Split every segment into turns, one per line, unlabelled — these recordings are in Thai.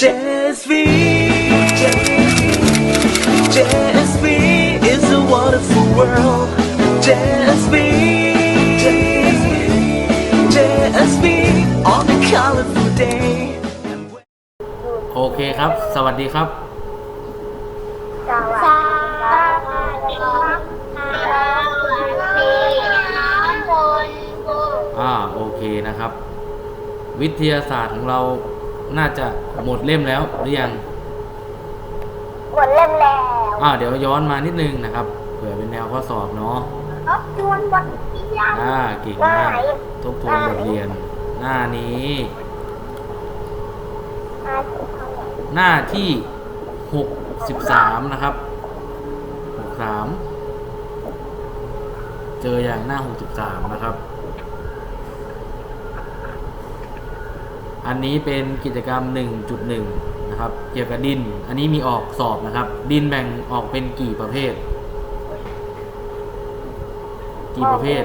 JSV JSV is a wonderful world JSV JSV on a colorful day
โอเคครับ สวัสดีครับ
สวัสดีครับสวัสดีครับคนกู
อ่าโอเคนะครับ วิทยาศาสตร์ของเรา น่าจะหมดเล่มแล้วหรือยัง
หมดเล่มแล้ว
อ่าเดี๋ยวย้อนมานิดนึงนะครับเผื่อเป็นแนวข้อสอบเนาะ
ทบทวนบทเรียน
อ่าเก่งมากทบทวนบทเรียน หน้านี้
อาชีพเท่าไหร่
หน้าที่หกสิบสามนะครับหกสามเจออย่างหน้าหกสิบสามนะครับ อันนี้เป็นกิจกรรม 1.1 นะครับ เกี่ยวกับดิน อันนี้มีออกสอบนะครับ ดินแบ่งออกเป็นกี่ประเภท กี่ประเภท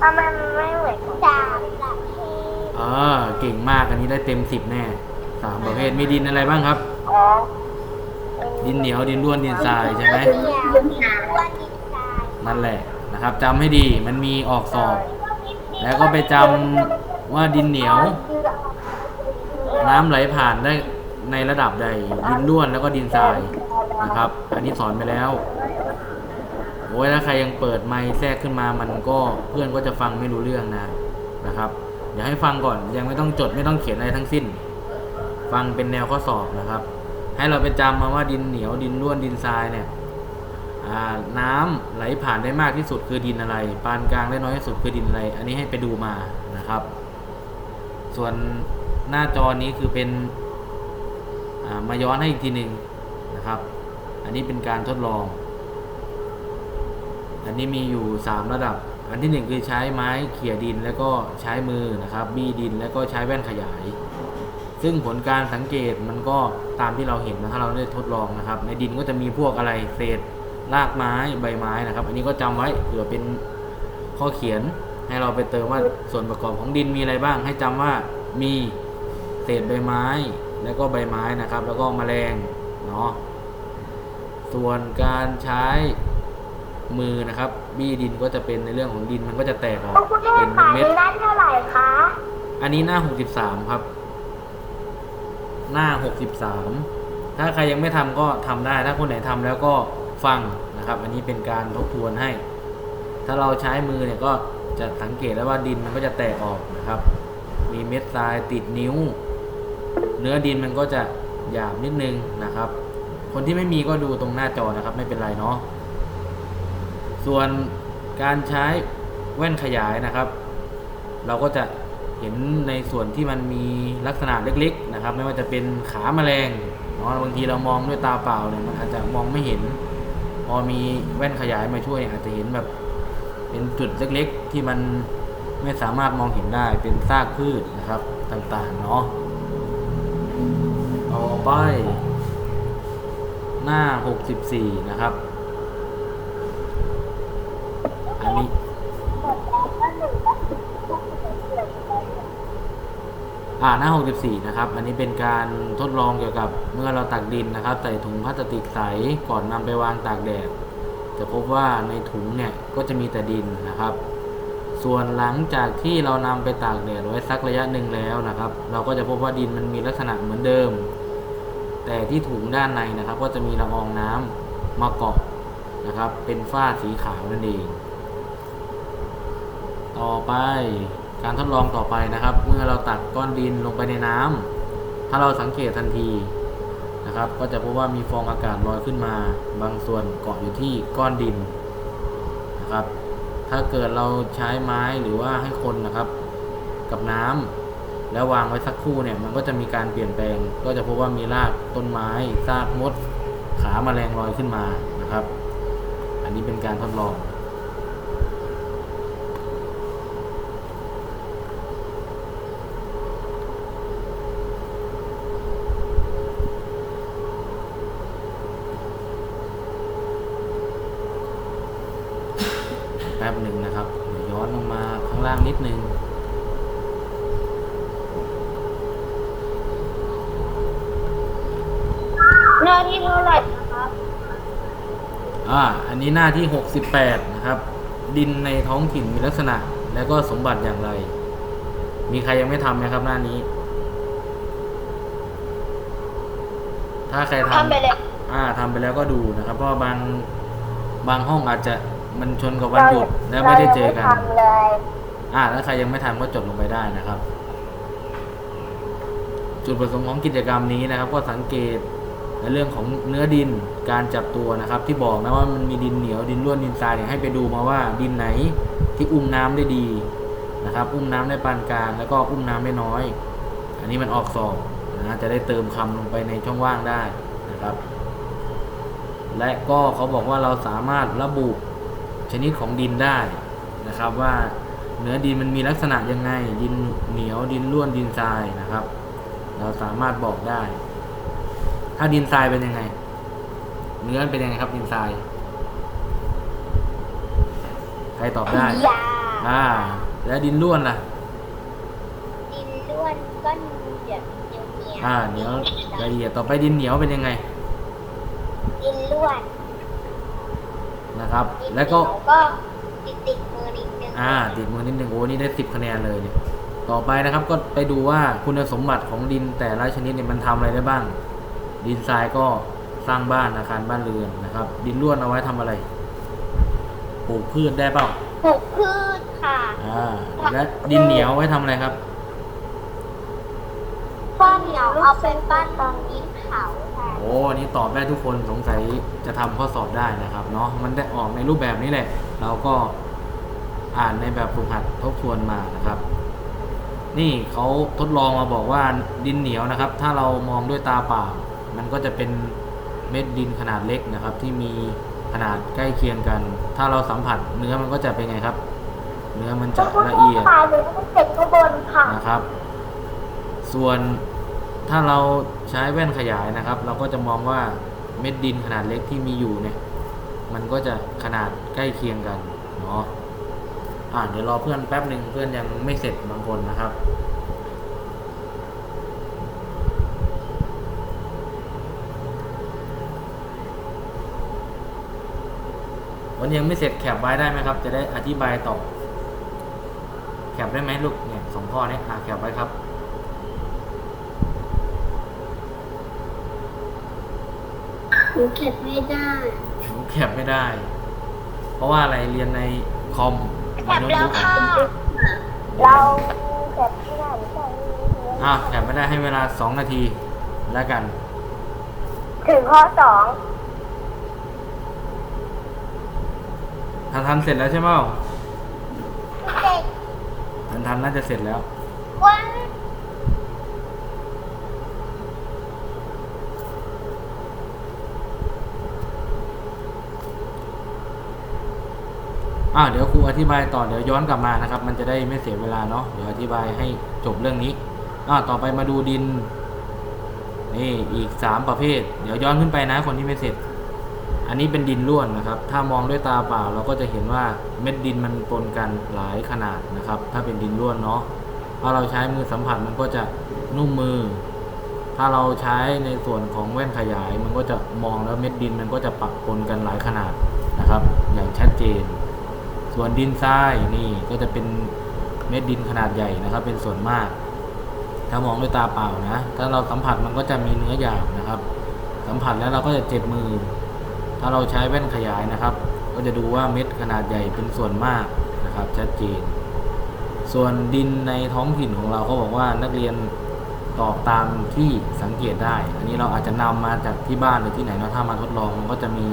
ทำไมมันไม่เหมือนของสามประเภท
เออเก่งมากอันนี้ได้เต็มสิบแน่สามประเภทมีดินอะไรบ้างครับ
อ๋อ
ดินเหนียวดินร่วนดินทรายใช่ไหม
ดินเหนียวดินหนาว่าดินทราย
นั่นแหละนะครับจำให้ดีมันมีออกสอบ แล้วก็ไปจำว่าดินเหนียว น้ำไหลผ่านได้ในระดับใดดินร่วนแล้วก็ดินทรายนะครับ อันนี้สอนไปแล้วโอ้ยถ้าใครยังเปิดไมค์แทรกขึ้นมามันก็เพื่อนก็จะฟังไม่รู้เรื่องนะนะครับเดี๋ยวให้ฟังก่อนยังไม่ต้องจดไม่ต้องเขียนอะไรทั้งสิ้น ฟังเป็นแนวข้อสอบนะครับ ให้เราไปจำมาว่าดินเหนียวดินร่วนดินทรายเนี่ยน้ำไหลผ่านได้มากที่สุดคือดินอะไร ปานกลางได้น้อยที่สุดคือดินอะไร อันนี้ให้ไปดูมานะครับ ส่วน หน้าจอนี้คือเป็นามาย้อนให้อีกทีหนึ่งนะครับ อันนี้เป็นการทดลอง อันนี้มีอยู่ 3 ระดับ อันที่หนึ่งคือใช้ไม้เขี่ยดินแล้วก็ใช้มือนะครับ บี้ดินแล้วก็ใช้แว่นขยาย ซึ่งผลการสังเกตมันก็ตามที่เราเห็นนะถ้าเราได้ทดลองนะครับ ในดินก็จะมีพวกอะไรเศษรากไม้ใบไม้นะครับ อันนี้ก็จำไว้เผื่อเป็นข้อเขียนให้เราไปเติมว่าส่วนประกอบของดินมีอะไรบ้าง ให้จำว่ามี ศษใบไม้ แล้วก็ใบไม้นะครับ แล้วก็แมลงเนาะส่วนการใช้มือนะครับ บี้ดินก็จะเป็นในเรื่องของดินมันก็จะแตกออกเป็นเม็ด
ได้เท่าไหร่คะ
อันนี้หน้า 63 ครับ หน้า 63 ถ้าใครยังไม่ทำก็ทำได้ ถ้าคนไหนทำแล้วก็ฟังนะครับ อันนี้เป็นการทบทวนให้ ถ้าเราใช้มือเนี่ยก็จะสังเกตแล้วว่าดินมันก็จะแตกออกนะครับ มีเม็ดทรายติดนิ้ว เนื้อดินมันก็จะหยาบนิดนึงนะครับ คนที่ไม่มีก็ดูตรงหน้าจอนะครับ ไม่เป็นไรเนาะส่วนการใช้แว่นขยายนะครับ เราก็จะเห็นในส่วนที่มันมีลักษณะเล็กๆนะครับ ไม่ว่าจะเป็นขาแมลงเนาะบางทีเรามองด้วยตาเปล่าเนี่ยมันอาจจะมองไม่เห็น พอมีแว่นขยายมาช่วยอาจจะเห็นแบบ เป็นจุดเล็กๆที่มันไม่สามารถมองเห็นได้เป็นซากพืชนะครับต่างๆเนาะ ไป หน้า 64 นะครับ อันนี้ อ่าหน้า 64 นะครับ อันนี้เป็นการทดลองเกี่ยวกับเมื่อเราตักดินนะครับ ใส่ถุงพลาสติกใสก่อนนำไปวางตากแดดจะพบว่าในถุงเนี่ยก็จะมีแต่ดินนะครับ ส่วนหลังจากที่เรานำไปตากแดดไว้สักระยะหนึ่งแล้วนะครับ เราก็จะพบว่าดินมันมีลักษณะเหมือนเดิม แต่ที่ถุงด้านในนะครับ ก็จะมีละอองน้ำมาเกาะนะครับ เป็นฝ้าสีขาวนั่นเอง ต่อไปการทดลองต่อไปนะครับ เมื่อเราตักก้อนดินลงไปในน้ำถ้าเราสังเกตทันทีนะครับ ก็จะพบว่ามีฟองอากาศลอยขึ้นมา บางส่วนเกาะอยู่ที่ก้อนดินนะครับ ถ้าเกิดเราใช้ไม้หรือว่าให้คนนะครับ กับน้ำ แล้ววางไว้สักครู่เนี่ยมันก็จะมีการเปลี่ยนแปลง ก็จะพบว่ามีรากต้นไม้ซากมด ขาแมลงลอยขึ้นมานะครับ อันนี้เป็นการทดลอง แป๊บหนึ่งนะครับเดี๋ยวย้อนลงมาข้างล่างนิดนึง
ที่เท่าไหร่นะครับ
อ่าอันนี้หน้าที่ 68 นะครับ ดินในท้องถิ่นมีลักษณะและก็สมบัติอย่างไร มีใครยังไม่ทำไหมครับหน้านี้ ถ้าใครทำ
ทำไปเลย
อ่าทำไปแล้วก็ดูนะครับ เพราะว่าบางบางห้องอาจจะมันชนกับวันหยุดแล้วไม่ได้เจอกัน
รายังไม่ทำเลย
อ่าถ้าใครยังไม่ทำก็จดลงไปได้นะครับ จุดประสงค์ของกิจกรรมนี้นะครับ ก็สังเกต ในเรื่องของเนื้อดินการจับตัวนะครับ ที่บอกนะว่ามันมีดินเหนียวดินร่วนดินทรายเนี่ยให้ไปดูมาว่าดินไหนที่อุ้มน้ำได้ดีนะครับ อุ้มน้ำได้ปานกลางแล้วก็อุ้มน้ำได้น้อย อันนี้มันออกสอบนะจะได้เติมคำลงไปในช่องว่างได้นะครับ และก็เขาบอกว่าเราสามารถระบุชนิดของดินได้นะครับว่าเนื้อดินมันมีลักษณะยังไง ดินเหนียวดินร่วนดินทรายนะครับ เราสามารถบอกได้ ถ้าดินทรายเป็นยังไง เนื้อเป็นยังไงครับดินทราย ใครตอบได้
ยา
อ่า แล้วดินร่วนล่ะ
ดินล้วนก็เหนียวเหนียวเหนียว
อ่าเหนียวละเอียดต่อไปดินเหนียวเป็นยังไง
ดินล้วน
นะครับ
ดิน
แล้วก็
เหนียก็ติดติดมือนิดนึง
อ่าติดมือนิดนึงโอ้นี่ได้สิบคะแนนเลยเนี่ยต่อไปนะครับก็ไปดูว่าคุณสมบัติของดินแต่ละชนิดเนี่ยมันทำอะไรได้บ้าง ดินทรายก็สร้างบ้านอาคารบ้านเรือนนะครับ ดินร่วนเอาไว้ทำอะไรปลูกพืชได้เปล่า
ปลูกพืชค่ะ
อ่าและดินเหนียวไว้ทำอะไรครับ
ป้อนเหนียวเอาเป็นบ้านตรงนี้เขาค่ะ
โอ้อันนี่ตอบได้ทุกคนสงสัยจะทำข้อสอบได้นะครับเนาะมันได้ออกในรูปแบบนี้แหละ เราก็อ่านในแบบฝึกหัดทบทวนมานะครับ นี่เขาทดลองมาบอกว่าดินเหนียวนะครับ ถ้าเรามองด้วยตาเปล่า มันก็จะเป็นเม็ดดินขนาดเล็กนะครับ ที่มีขนาดใกล้เคียงกัน ถ้าเราสัมผัสเนื้อมันก็จะเป็นไงครับ เนื้อมันจะละเอียด
ตายเลยต้องเก็บข้างบนค่ะ
นะครับ ส่วนถ้าเราใช้แว่นขยายนะครับ เราก็จะมองว่าเม็ดดินขนาดเล็กที่มีอยู่เนี่ย มันก็จะขนาดใกล้เคียงกันเนาะอ่าเดี๋ยวรอเพื่อนแป๊บหนึ่งเพื่อนยังไม่เสร็จบางคนนะครับ วันยังไม่เสร็จแคปไว้ได้ไหมครับ จะได้อธิบายต่อ แคปได้ไหมลูกเนี่ยสองข้อเนี้อ่าแคปไว้ครับ
หนูเก็บไม่ได้
หนูแคปไม่ได้ เพราะว่าอะไรเรียนในคอม
แค
ใน
ป
โน้ต
แล้ว
บุ๊ก
ค่ะเราเก็บไม่ได้ใช่
อ่าแคปไม่ได้ให้เวลาสองนาทีแล้วกัน
ถึงข้อสอง
ทันทันเสร็จแล้วใช่ไหม
เด็ก
ทันทันน่าจะเสร็จแล้ว
วัน
อ่าเดี๋ยวครูอธิบายต่อเดี๋ยวย้อนกลับมานะครับ มันจะได้ไม่เสียเวลาเนาะเดี๋ยวอธิบายให้จบเรื่องนี้อ่าต่อไปมาดูดินนี่อีกสามประเภท เดี๋ยวย้อนขึ้นไปนะคนที่ไม่เสร็จ อันนี้เป็นดินร่วนนะครับ ถ้ามองด้วยตาเปล่าเราก็จะเห็นว่าเม็ดดินมันปนกันหลายขนาดนะครับ ถ้าเป็นดินร่วนเนาะถ้าเราใช้มือสัมผัสมันก็จะนุ่มมือ ถ้าเราใช้ในส่วนของแว่นขยาย มันก็จะมองแล้วเม็ดดินมันก็จะปะปนกันหลายขนาดนะครับ อย่างชัดเจน ส่วนดินทรายนี่ก็จะเป็นเม็ดดินขนาดใหญ่นะครับ เป็นส่วนมาก ถ้ามองด้วยตาเปล่านะ ถ้าเราสัมผัสมันก็จะมีเนื้อหยาบนะครับ สัมผัสแล้วเราก็จะเจ็บมือ ถ้าเราใช้แว่นขยายนะครับ ก็จะดูว่าเม็ดขนาดใหญ่เป็นส่วนมากนะครับ ชัดเจน ส่วนดินในท้องถิ่นของเราเขาบอกว่านักเรียนตอบตามที่สังเกตได้ อันนี้เราอาจจะนำมาจากที่บ้านหรือที่ไหนเนาะถ้ามาทดลองมันก็จะมี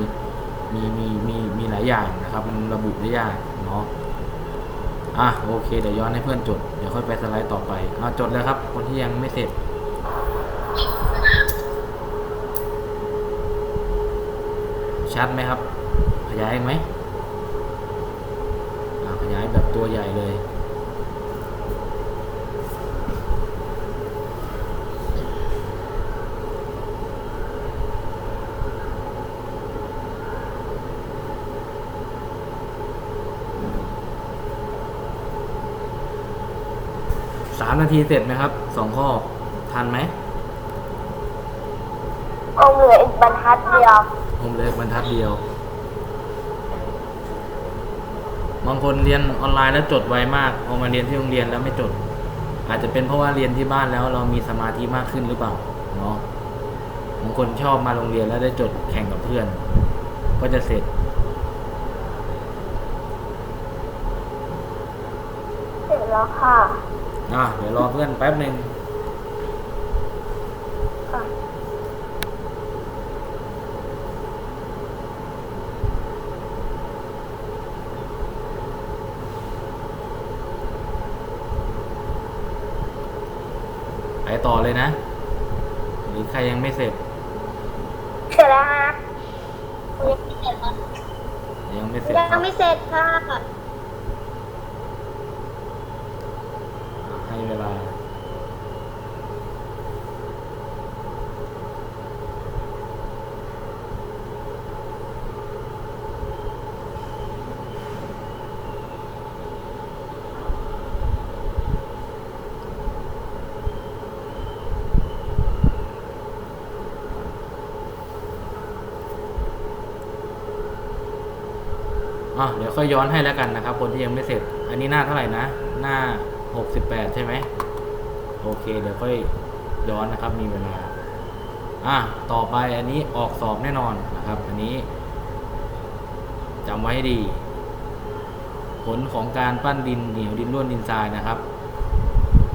มีมีมีมีหลายอย่างนะครับ มันระบุได้ยากเนาะอะโอเคเดี๋ยวย้อนให้เพื่อนจดเดี๋ยวค่อยไปสไลด์ต่อไปเอาจดเลยครับ คนที่ยังไม่เสร็จ ชัดไหมครับ ขยายอีกไหมขยายแบบตัวใหญ่เลย สามนาทีเสร็จไหมครับ สองข้อ ทันไหม
เอาเหลืออีกบรรทัดเดียว
ผมเหลยบรรทัดเดียว บางคนเรียนออนไลน์แล้วจดไวมากพอมาเรียนที่โรงเรียนแล้วไม่จด อาจจะเป็นเพราะว่าเรียนที่บ้านแล้วเรามีสมาธิมากขึ้นหรือเปล่าเนาะบางคนชอบมาโรงเรียนแล้วได้จดแข่งกับเพื่อน ก็จะเสร็จ
เสร็จแล้วค่ะ
อะเดี๋ยวรอเพื่อนแป๊บหนึ่ง
ค่ะ
ไปต่อ เลยนะ หรือใครยังไม่เสร็จ
เสร็จแล้วฮะยังไม่เสร็จค่ะ
ยังไม่เสร็จ
ยัง
ครับ
ไม่เสร็จค่ะ
ให้เวลา อะเดี๋ยวค่อยย้อนให้แล้วกันนะครับ คนที่ยังไม่เสร็จ อันนี้หน้าเท่าไหร่นะ หน้า 68 ใช่ไหมโอเค เดี๋ยวค่อยย้อนนะครับ มีเวลา อะต่อไปอันนี้ออกสอบแน่นอนนะครับ อันนี้จำไว้ให้ดี ผลของการปั้นดินเหนียวดินร่วนดินทรายนะครับ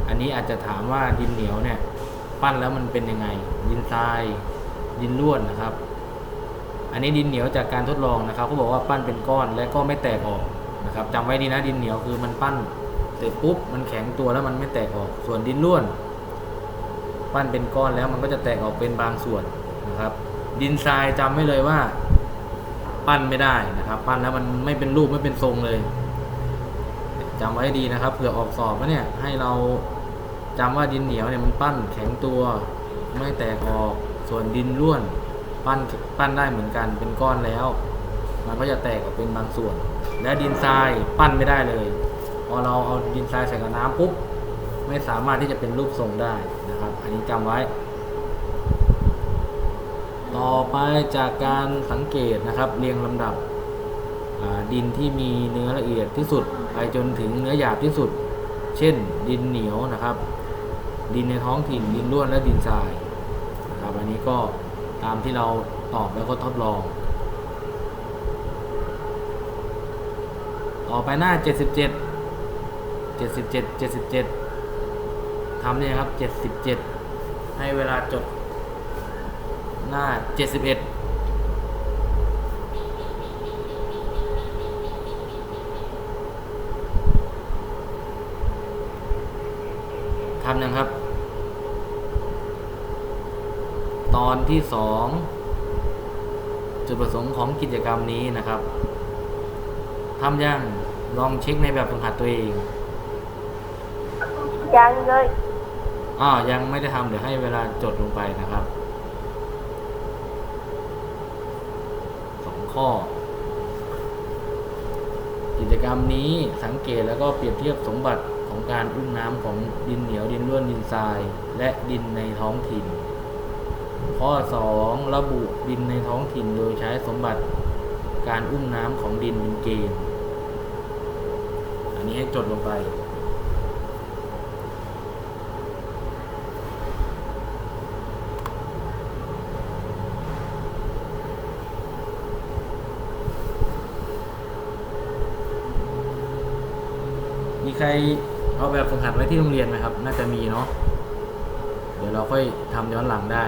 อันนี้อาจจะถามว่าดินเหนียวเนี่ย ปั้นแล้วมันเป็นยังไง ดินทราย ดินร่วนนะครับ อันนี้ดินเหนียวจากการทดลองนะครับเขาบอกว่าปั้นเป็นก้อนและก็ไม่แตกออกนะครับจำไว้ดีนะดินเหนียวคือมันปั้นเสร็จปุ๊บมันแข็งตัวแล้วมันไม่แตกออก ส่วนดินร่วน ปั้นเป็นก้อนแล้วมันก็จะแตกออกเป็นบางส่วนนะครับ ดินทรายจำไว้เลยว่า ปั้นไม่ได้นะครับ ปั้นแล้วมันไม่เป็นรูปไม่เป็นทรงเลยจำไว้ดีนะครับเผื่อออกสอบแล้วเนี่ยให้เราจำว่าดินเหนียวเนี่ยมันปั้นแข็งตัวไม่แตกออกส่วนดินร่วน ปั้นปั้นได้เหมือนกันเป็นก้อนแล้ว มันก็จะแตกออกเป็นบางส่วน และดินทรายปั้นไม่ได้เลย พอเราเอาดินทรายใส่กับน้ำปุ๊บไม่สามารถที่จะเป็นรูปทรงได้นะครับ อันนี้จำไว้ ต่อไปจากการสังเกตนะครับ เรียงลำดับดินที่มีเนื้อละเอียดที่สุดไปจนถึงเนื้อหยาบที่สุด เช่น ดินเหนียวนะครับ ดินในท้องถิ่นดินร่วนและดินทรายนะครับอันนี้ก็ ตามที่เราตอบแล้วก็ทดลอง ต่อไปหน้า 77 77 77ทำเนี่ยครับ 77 ให้เวลาจดหน้า 71ทำยังครับ ตอนที่สองจุดประสงค์ของกิจกรรมนี้นะครับทำยังลองเช็คในแบบฝึกหัดตัวเอง
ยังเลย
อ่ายังไม่ได้ทำเดี๋ยวให้เวลาจดลงไปนะครับสองข้อ กิจกรรมนี้สังเกตแล้วก็เปรียบเทียบสมบัติของการอุ้มน้ำของดินเหนียวดินร่วนดินทราย และดินในท้องถิ่น ข้อ 2 ระบุดินในท้องถิ่นโดยใช้สมบัติการอุ้มน้ำของดินเป็นเกณฑ์ อันนี้ให้จดลงไป มีใครเอาแบบฝึกหัดไว้ที่โรงเรียนไหมครับ น่าจะมีเนาะ เดี๋ยวเราค่อยทำย้อนหลังได้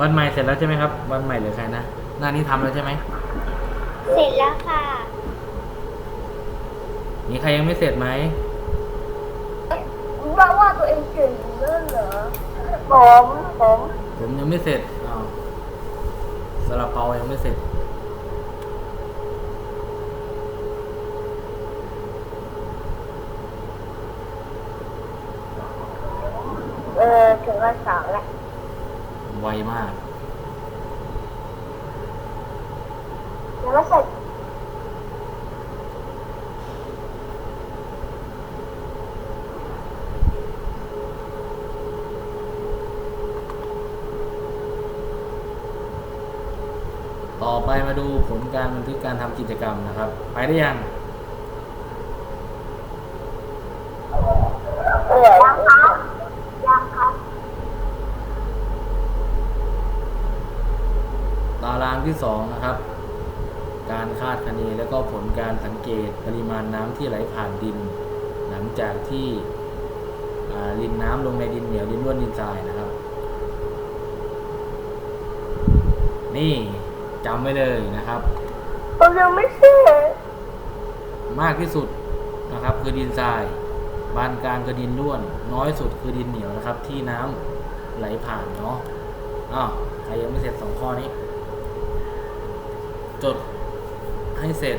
วันใหม่เสร็จแล้วใช่ไหมครับ วันใหม่หรือใครนะ หน้านี้ทำแล้วใช่ไหม
เสร็จแล้วค่ะ
มีใครยังไม่เสร็จไหม
ว่าว่าตัวเองเก่งเรื่องเหรอผมผม
ผมยังไม่เสร็จอ้าวซาลาเปายังไม่เสร็จ
เออถึงวันสองแล้ว
ไวมาก
ยังไม่เสร็จ
ต่อไปมาดูผลการบันทึกการทำกิจกรรมนะครับ ไปได้ยัง
เออยังครับยังครับ
ตารางที่ 2 นะครับ การคาดคะเนและก็ผลการสังเกตปริมาณน้ำที่ไหล ผ่านดิน หลังจากที่อ่ารินน้ำลงในดินเหนียวดินร่วนดินทรายนะครับ นี่จำไว้เลยนะครับ
ผมยังไม่เสร็จ
มากที่สุดนะครับ คือดินทรายบานกลางคือดินร่วน น้อยสุดคือดินเหนียวนะครับ ที่น้ำไหลผ่านเนาะอ้าวใครยังไม่เสร็จสองข้อนี้ จดให้เสร็จ